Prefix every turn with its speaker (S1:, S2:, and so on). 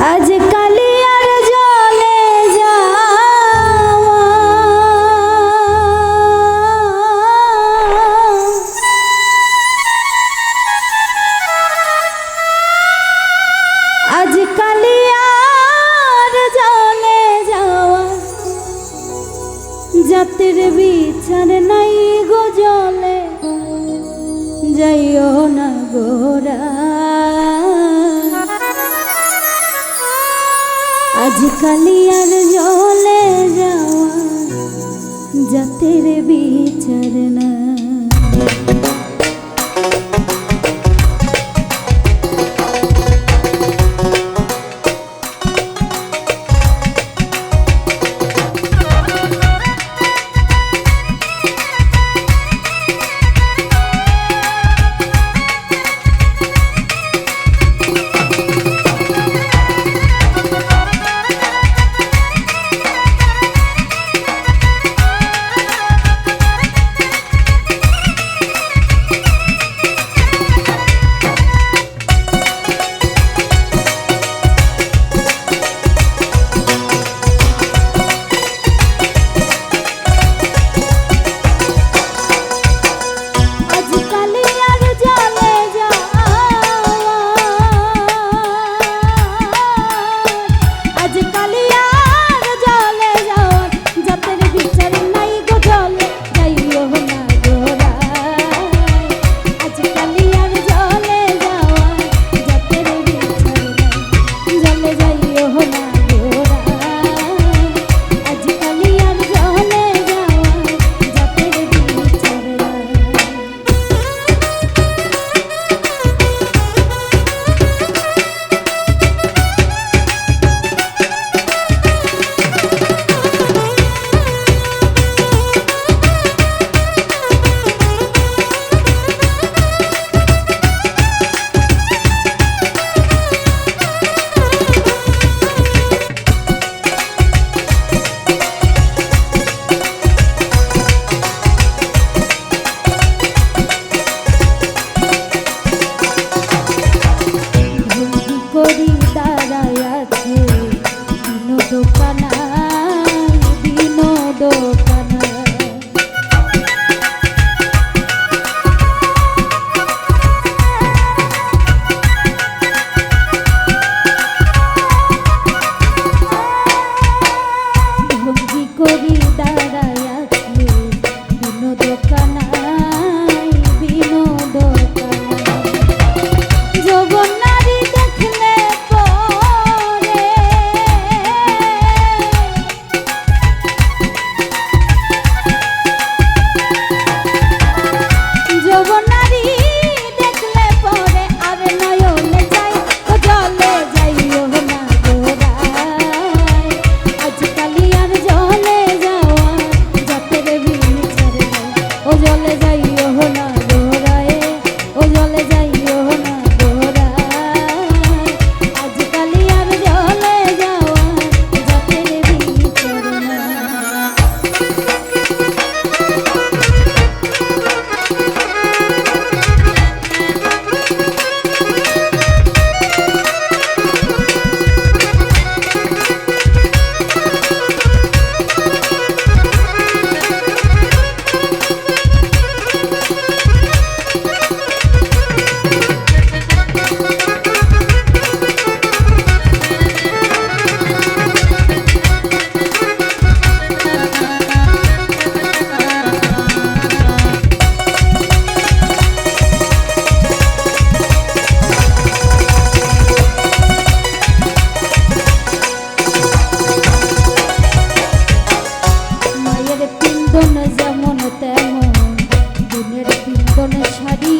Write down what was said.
S1: আজ কালিয়ার জলে যাওয়া। আজ কালিয়ার জলে যাওয়া। জাতের বিচার নাই গো জলে। যাইও না গোরা আজ আর জলে যাওয়া জাতের বিচার নাই অনুসারী।